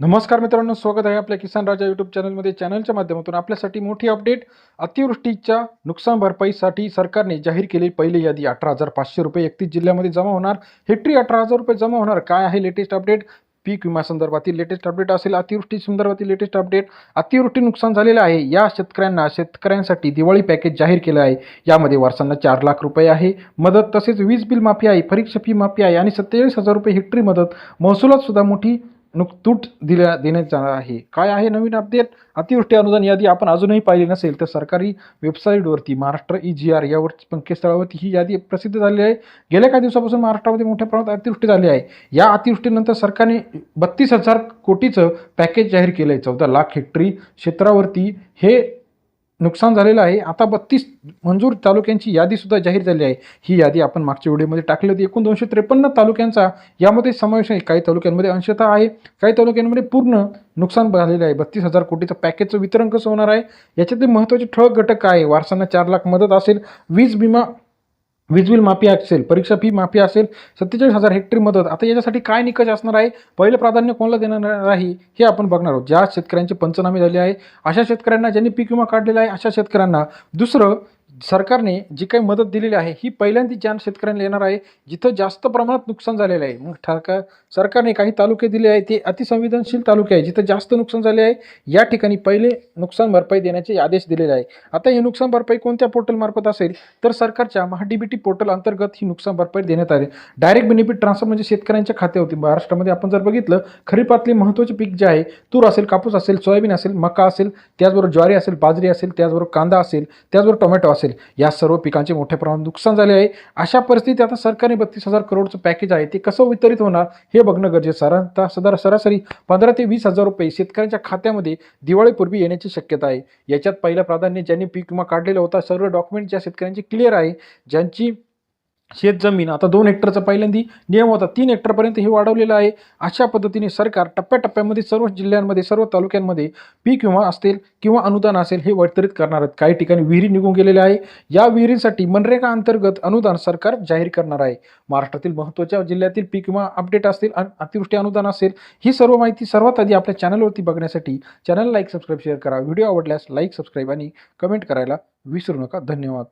नमस्कार मित्रांनो स्वागत आहे आपल्या किसान राजा यूट्यूब चॅनलमध्ये चॅनलच्या माध्यमातून आपल्यासाठी मोठी अपडेट अतिवृष्टीच्या नुकसान भरपाईसाठी सरकारने जाहीर केलेली पहिली यादी अठरा हजार पाचशे रुपये एकतीस जिल्ह्यामध्ये जमा होणार. हेक्टरी अठरा हजार रुपये जमा होणार. काय आहे लेटेस्ट अपडेट पीक विमा संदर्भातील लेटेस्ट अपडेट असेल अतिवृष्टी संदर्भातील लेटेस्ट अपडेट अतिवृष्टी नुकसान झालेलं आहे. या शेतकऱ्यांना शेतकऱ्यांसाठी दिवाळी पॅकेज जाहीर केलं आहे. यामध्ये वर्षांना चार लाख रुपये आहे. मदत तसेच वीज बिल माफी आहे. परीक्षा फी माफी आहे. आणि सत्तेचाळीस हजार रुपये हेक्टरी मदत. महसुलात सुद्धा मोठी नुकतूट दिल्या देण्यात जाणार आहे. काय आहे नवीन अपडेट अतिवृष्टी अनुदान यादी आपण अजूनही पाहिली नसेल तर सरकारी वेबसाईटवरती महाराष्ट्र ई जी आर यावर संकेतस्थळावरती ही यादी प्रसिद्ध झाली आहे. गेल्या काही दिवसापासून महाराष्ट्रामध्ये मोठ्या प्रमाणात अतिवृष्टी झाली आहे. या अतिवृष्टीनंतर सरकारने बत्तीस हजार कोटीचं पॅकेज जाहीर केलं आहे चौदा लाख हेक्टरी क्षेत्रावरती हे नुकसान झालेलं आहे. आता बत्तीस मंजूर तालुक्यांची यादीसुद्धा जाहीर झाली आहे. ही यादी आपण मागच्या व्हिडिओमध्ये टाकली होती. एकूण दोनशे त्रेपन्न तालुक्यांचा यामध्ये समावेश आहे. काही तालुक्यांमध्ये अंशतः आहे. काही तालुक्यांमध्ये पूर्ण नुकसान झालेलं आहे. बत्तीस हजार कोटीचं पॅकेजचं वितरण कसं होणार आहे? याच्यातले महत्त्वाचे ठळक घटक काय आहे? वारसांना चार लाख मदत असेल. वीज विमा वीज बिल माफी असेल? परीक्षा फी माफी असेल? सत्तेचाळीस हजार हेक्टरी मदत. आता याच्यासाठी काय निकष असणार आहे? पहिलं प्राधान्य कोणाला देणार आहे? हे आपण बघणार आहोत. ज्या शेतकऱ्यांचे पंचनामे झाले आहे अशा शेतकऱ्यांना ज्यांनी पीक विमा काढलेला आहे अशा शेतकऱ्यांना. दुसरं सरकारने जी काही मदत दिलेली आहे ही पहिल्यांदा ज्या शेतकऱ्यांना येणार आहे जिथं जास्त प्रमाणात नुकसान झालेलं आहे. मग ठरका सरकारने काही तालुके दिले आहे ते अतिसंवेदनशील तालुके आहे जिथं जास्त नुकसान झाले आहे या ठिकाणी पहिले नुकसान भरपाई देण्याचे आदेश दिलेले आहे. आता ही नुकसान भरपाई कोणत्या पोर्टलमार्फत असेल तर सरकारच्या महाडीबीटी पोर्टल अंतर्गत ही नुकसान भरपाई देण्यात आली. डायरेक्ट बेनिफिट ट्रान्सफर म्हणजे शेतकऱ्यांच्या खात्यावरती. महाराष्ट्रामध्ये आपण जर बघितलं खरीपातले महत्त्वाचे पीक जे आहे तूर असेल कापूस असेल सोयाबीन असेल मका असेल त्याचबरोबर ज्वारी असेल बाजरी असेल त्याचबरोबर कांदा असेल त्याचबरोबर टोमॅटो असेल. या सर्व पिकांचे मोठ्या प्रमाणात नुकसान झाले आहे. अशा परिस्थितीत आता सरकारने बत्तीस हजार करोडचं पॅकेज आहे ते कसं वितरित होणार हे बघणं गरजेचं साधारणतः सदर सरासरी पंधरा ते वीस हजार रुपये शेतकऱ्यांच्या खात्यामध्ये दिवाळीपूर्वी येण्याची शक्यता आहे. याच्यात पहिलं प्राधान्य ज्यांनी पीक विमा काढलेला होता सर्व डॉक्युमेंट ज्या शेतकऱ्यांची क्लिअर आहे ज्यांची शेत जमीन. आता दोन हेक्टरचा पहिल्यांदी नियम होता. तीन हेक्टरपर्यंत हे वाढवलेलं आहे. अशा पद्धतीने सरकार टप्प्याटप्प्यामध्ये सर्व जिल्ह्यांमध्ये सर्व तालुक्यांमध्ये पीक विमा असतील किंवा अनुदान असेल हे वितरित करणार आहेत. काही ठिकाणी विहिरी निघून गेलेल्या आहे. या विहिरींसाठी मनरेगा अंतर्गत अनुदान सरकार जाहीर करणार आहे. महाराष्ट्रातील महत्त्वाच्या जिल्ह्यातील पीक विमा अपडेट असतील आणि अतिवृष्टी अनुदान असेल ही सर्व माहिती सर्वात आधी आपल्या चॅनलवरती बघण्यासाठी चॅनल लाईक सबस्क्राईब शेअर करा. व्हिडिओ आवडल्यास लाईक सबस्क्राईब आणि कमेंट करायला विसरू नका. धन्यवाद.